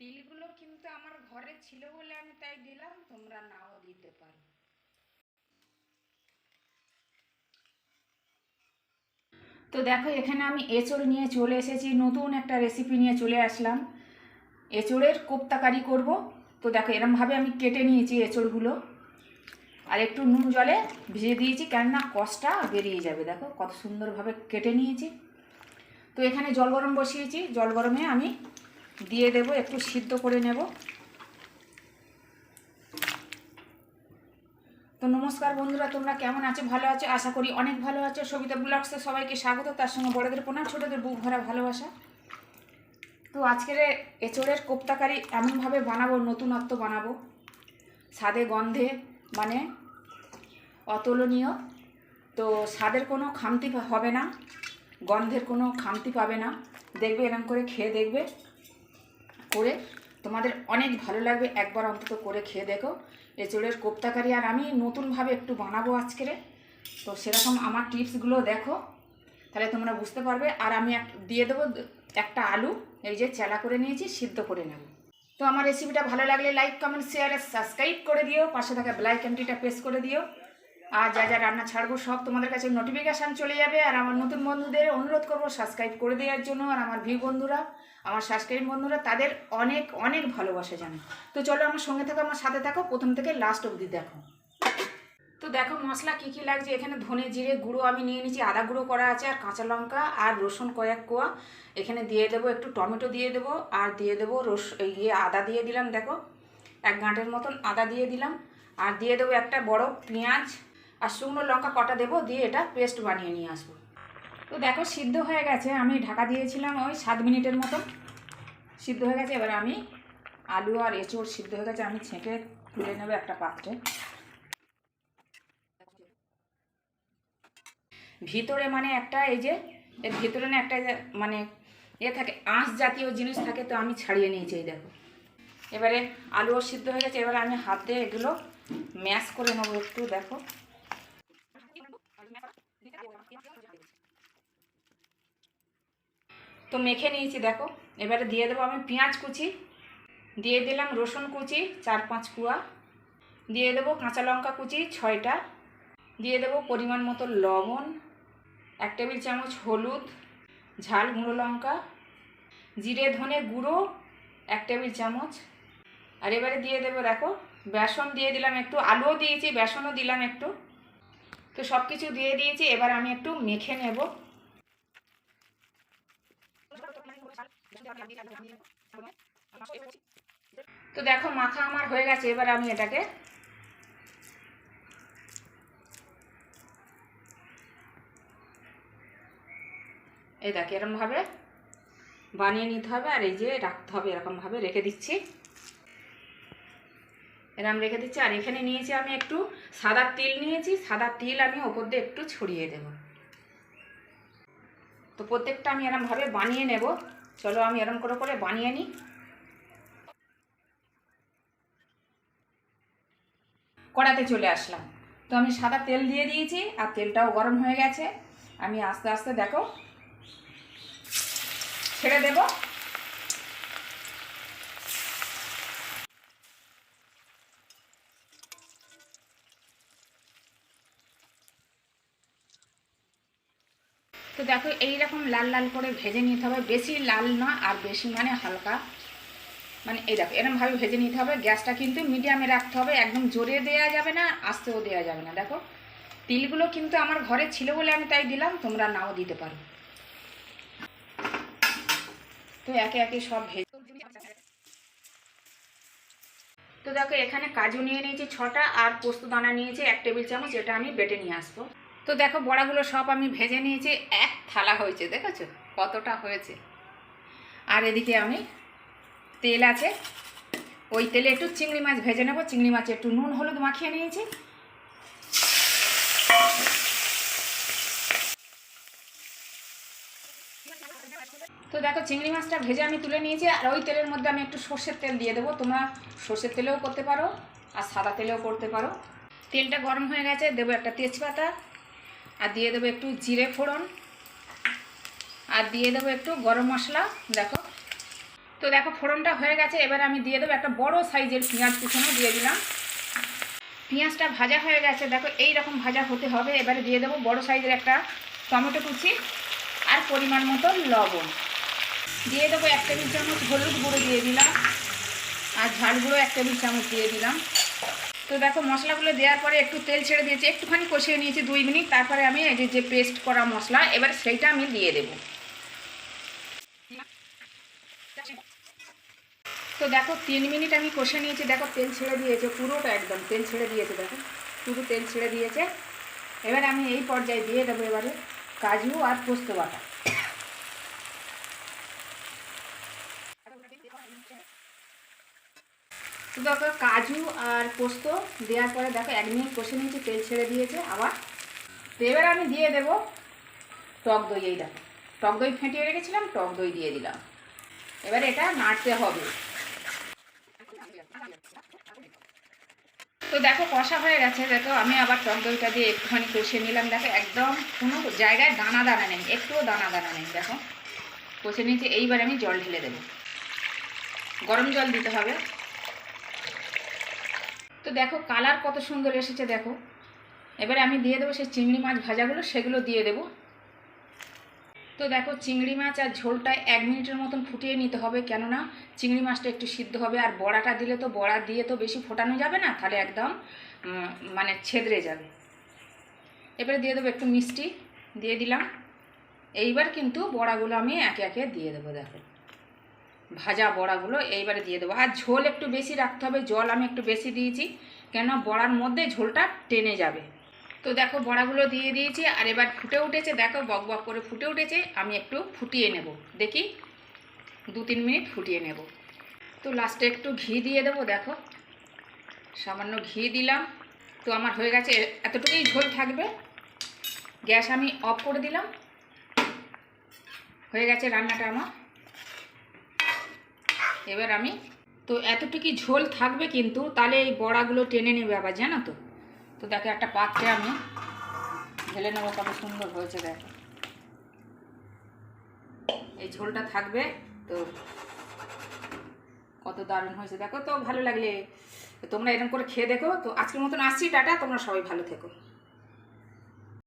তিলগুলো কিন্তু আমার ঘরে ছিল বলে আমি তাই দিলাম, তোমরা নাও দিতে পারো। তো দেখো, এখানে আমি এঁচড় নিয়ে চলে এসেছি, নতুন একটা রেসিপি নিয়ে চলে আসলাম। এঁচড়ের কোপ্তাকারি করব। তো দেখো, এরমভাবে আমি কেটে নিয়েছি এঁচড়গুলো। আর একটু নুন জলে ভিজিয়ে দিয়েছি, কেননা কষটা বেরিয়ে যাবে। দেখো, কত সুন্দরভাবে কেটে নিয়েছি। তো এখানে জল গরম বসিয়েছি। জল গরমে আমি দিয়ে দেব, একটু সিদ্ধ করে নেব। তো নমস্কার বন্ধুরা, তোমরা কেমন আছো? ভালো আছো? আশা করি অনেক ভালো আছো। সবিতা ব্লগসে সবাইকে স্বাগত। তার সঙ্গে বড়দের প্রণাম ছোটদের বুক ভরা ভালোবাসা। তো আজকের এঁচড়ের কোপ্তাকারি এমনভাবে বানাবো, নতুনত্ব বানাবো। স্বাদে, গন্ধে মানে অতুলনীয়। তো স্বাদের কোনো খামতি হবে না, গন্ধের কোনো খামতি পাবে না। দেখবে এরম করে খেয়ে দেখবে। করে তোমাদের অনেক ভালো লাগবে একবার অন্তত করে খেয়ে দেখো। এঁচড়ের কোপ্তাকারি আর আমি নতুনভাবে একটু বানাবো আজকেরে তো সেরকম আমার টিপসগুলো দেখো। তাহলে তোমরা বুঝতে পারবে। আর আমি এক দিয়ে দেবো একটা আলু। এই যে চেলা করে নিয়েছি, সিদ্ধ করে নেব। তো আমার রেসিপিটা ভালো লাগলে লাইক কমেন্ট শেয়ার সাবস্ক্রাইব করে দিও। পাশে থাকা বেলাইক আইকনটিটা প্রেস করে দিও। আর যা যা রান্না ছাড়বো সব তোমাদের কাছে নোটিফিকেশান চলে যাবে। আর আমার নতুন বন্ধুদের অনুরোধ করব সাবস্ক্রাইব করে দেওয়ার জন্য। আর আমার ভিউ বন্ধুরা, আমার সাবস্ক্রাইব বন্ধুরা, তাদের অনেক অনেক ভালোবাসা জানে। তো চলো আমার সঙ্গে থাকো, আমার সাথে থাকো। প্রথম থেকে লাস্ট অবধি দেখো। তো দেখো মশলা কী কী লাগছে? এখানে ধনে জিরে গুঁড়ো আমি নিয়ে নিয়েছি। আদা গুঁড়ো করা আছে, আর কাঁচা লঙ্কা, আর রসুন কয়েক কোয়া। এখানে দিয়ে দেবো একটু টমেটো দিয়ে দেবো, আর দিয়ে দেবো রস ইয়ে আদা দিয়ে দিলাম, দেখো। এক গাঁটের মতন আদা দিয়ে দিলাম। আর দিয়ে দেবো একটা বড় পেঁয়াজ আর শুকনো লঙ্কা কটা দেবো, দিয়ে এটা পেস্ট বানিয়ে নিয়ে আসব। তো দেখো, সিদ্ধ হয়ে গেছে। আমি ঢাকা দিয়েছিলাম ওই সাত মিনিটের মতো সিদ্ধ হয়ে গেছে। এবার আমি আলু আর এঁচড় সিদ্ধ হয়ে গেছে। আমি ছেঁকে তুলে নেব একটা পাত্রে। ভিতরে মানে একটা এই যে, এর ভিতরে না একটা মানে এ থাকে, আঁশ জাতীয় জিনিস থাকে, তো আমি ছাড়িয়ে নিয়েছি, এই দেখো। এবারে আলুও সিদ্ধ হয়ে গেছে। এবারে আমি হাত এগুলো ম্যাশ করে নেব একটু, দেখো। তো মেখে নিয়েছি, দেখো। এবারে দিয়ে দেবো আমি পেঁয়াজ কুচি, দিয়ে দিলাম রসুন কুচি, চার পাঁচ কুয়া। দিয়ে দেবো কাঁচা লঙ্কা কুচি, ছয়টা। দিয়ে দেবো পরিমাণ মতো লবণ, এক টেবিল চামচ হলুদ, ঝাল গুঁড়ো লঙ্কা, জিরে ধনে গুঁড়ো, এক টেবিল চামচ। আর এবারে দিয়ে দেবো, দেখো, বেসন দিয়ে দিলাম একটু, আলুও দিয়েছি, বেসনও দিলাম একটু। তো সব কিছু দিয়ে দিয়েছি, এবার আমি একটু মেখে নেব। তো দেখো মাখা আমার হয়ে গেছে, এবার আমি এটাকে এই দেখ, এরমভাবে বানিয়ে নিতে হবে, আর এই যে রাখতে হবে, এরকমভাবে রেখে দিচ্ছি। এরম রেখে দিচ্ছি, আর এখানে নিয়েছি আমি একটু সাদা তিল নিয়েছি, সাদা তিল আমি ওপর দিয়ে একটু ছড়িয়ে দেব। তো প্রত্যেকটা আমি এরমভাবে বানিয়ে নেব। চলো আমি এরম করে করে বানিয়ে নিই। কড়াতে চলে আসলাম। তো আমি সাদা তেল দিয়ে দিয়েছি আর তেলটাও গরম হয়ে গেছে। আমি আস্তে আস্তে দেখো, ছেড়ে দেব। তো দেখো, এইরকম লাল লাল করে ভেজে নিতে হবে। বেশি লাল না, আর বেশি মানে হালকা। মানে এই দেখো এরমভাবে ভেজে নিতে হবে। গ্যাসটা কিন্তু মিডিয়ামে রাখতে হবে। একদম জোরে দেওয়া যাবে না, আস্তেও দেওয়া যাবে না। দেখো, তিলগুলো কিন্তু আমার ঘরে ছিল বলে আমি তাই দিলাম, তোমরা নাও দিতে পারো। তো একে একে সব ভেজে তো দেখো, এখানে কাজু নিয়ে নিয়েছি ছটা, আর পোস্ত দানা নিয়েছি এক টেবিল চামচ এটা আমি বেটে নিয়ে আসব। তো দেখো বড়াগুলো সব আমি ভেজে নিয়েছি, এক থালা হয়েছে, দেখেছ? কতটা হয়েছে? আর এদিকে আমি তেল আছে, ওই তেলে একটু চিংড়ি মাছ ভেজে নেব, চিংড়ি মাছে একটু নুন, হলুদ মাখিয়ে নিয়েছি। তো দেখো চিংড়ি মাছটা ভেজে আমি তুলে নিয়েছি, আর ওই তেলের মধ্যে আমি একটু সর্ষের তেল দিয়ে দেবো। তোমরা সর্ষের তেলেও করতে পারো, আর সাদা তেলেও করতে পারো। তেলটা গরম হয়ে গেছে, দেবো একটা তেজপাতা আর দিয়ে দেবো একটু জিরে ফোড়ন। আর দিয়ে দেবো একটু গরম মশলা, দেখো। তো দেখো, ফোড়নটা হয়ে গেছে। এবার আমি দিয়ে দেবো একটা বড় সাইজের পেঁয়াজ কুচনো দিয়ে দিলাম। পেঁয়াজটা ভাজা হয়ে গেছে। দেখো, এই রকম ভাজা হতে হবে। এবারে দিয়ে দেবো বড় সাইজের একটা টমেটো কুচি আর পরিমাণ মতো লবণ। দিয়ে দেবো এক টেবিল চামচ হলুদ গুঁড়ো দিয়ে দিলাম। আর ঝাল গুঁড়ো এক টেবিল চামচ দিয়ে দিলাম। তো দেখো, মশলাগুলো দেওয়ার পরে একটু তেল ছেড়ে দিয়েছি, একটুখানি কষিয়ে নিয়েছি দুই মিনিট, তারপরে আমি এই যে পেস্ট করা মশলা, এবার সেইটা আমি দিয়ে দেবো। তো দেখো, তিন মিনিট আমি কষে নিয়েছি, দেখো, তেল ছেড়ে দিয়েছে, পুরোটা একদম তেল ছেড়ে দিয়েছে, দেখো পুরো তেল ছেড়ে দিয়েছে। এবার আমি এই পর্যায়ে দিয়ে দেবো এবারে কাজু আর পোস্ত বাটা। দেখো কাজু আর পোস্ত দেওয়ার পরে দেখো এক মিনিট কষে নিয়েছি, তেল ছেড়ে দিয়েছে, আবার এবার আমি দিয়ে দেবো টক দই, এই দেখো। টক দই ফেটিয়ে রেখেছিলাম, টক দই দিয়ে দিলাম। এবার এটা নাড়তে হবে। তো দেখো কষা হয়ে গেছে, দেখো আমি আবার টক দইটা দিয়ে একটুখানি কষে নিলাম। দেখো একদম কোনো জায়গায় দানা দানা নেই, একটুও দানা দানা নেই, দেখো। কষে নিয়েছি, এইবার আমি জল ঢেলে দেবো। গরম জল দিতে হবে। তো দেখো কালার কত সুন্দর এসেছে দেখো। এবারে আমি দিয়ে দেবো সেই চিংড়ি মাছ ভাজাগুলো, সেগুলো দিয়ে দেবো। তো দেখো চিংড়ি মাছ আর ঝোলটা এক মিনিটের মতন ফুটিয়ে নিতে হবে, কেননা চিংড়ি মাছটা একটু সিদ্ধ হবে, আর বড়াটা দিলে তো, বড়া দিয়ে তো বেশি ফোটানো যাবে না, তাহলে একদম মানে ছেদরে যাবে। এবারে দিয়ে দেবো একটু মিষ্টি, দিয়ে দিলাম। এইবার কিন্তু বড়াগুলো আমি একে একে দিয়ে দেবো, দেখো। ভাজা বড়াগুলো এইবারে দিয়ে দেবো। আর ঝোল একটু বেশি রাখতে হবে, জল আমি একটু বেশি দিয়েছি কেন বড়ার মধ্যে ঝোলটা টেনে যাবে। তো দেখো বড়াগুলো দিয়ে দিয়েছি, আর এবার ফুটে উঠেছে, দেখো বক বক করে ফুটে উঠেছে, আমি একটু ফুটিয়ে নেব। দেখি, দু তিন মিনিট ফুটিয়ে নেব। তো লাস্টে একটু ঘি দিয়ে দেবো, দেখো। সামান্য ঘি দিলাম, তো আমার হয়ে গেছে, এতটুকুই ঝোল থাকবে। গ্যাস আমি অফ করে দিলাম। হয়ে গেছে রান্নাটা আমার। এবার আমি, তো এতটুকু ঝোল থাকবে কিন্তু, তাহলে এই বড়াগুলো টেনে নেবে আবার, জানো তো? তো দেখো, একটা পাত্রে আমি ঢেলে নেব, কত সুন্দর হয়েছে, দেখো। এই ঝোলটা থাকবে, তো কত দারুণ হয়েছে, দেখো তো, ভালো লাগলে। তোমরা এরকম করে খেয়ে দেখো, তো আজকের মতন আসছি, টাটা, তোমরা সবাই ভালো থেকো।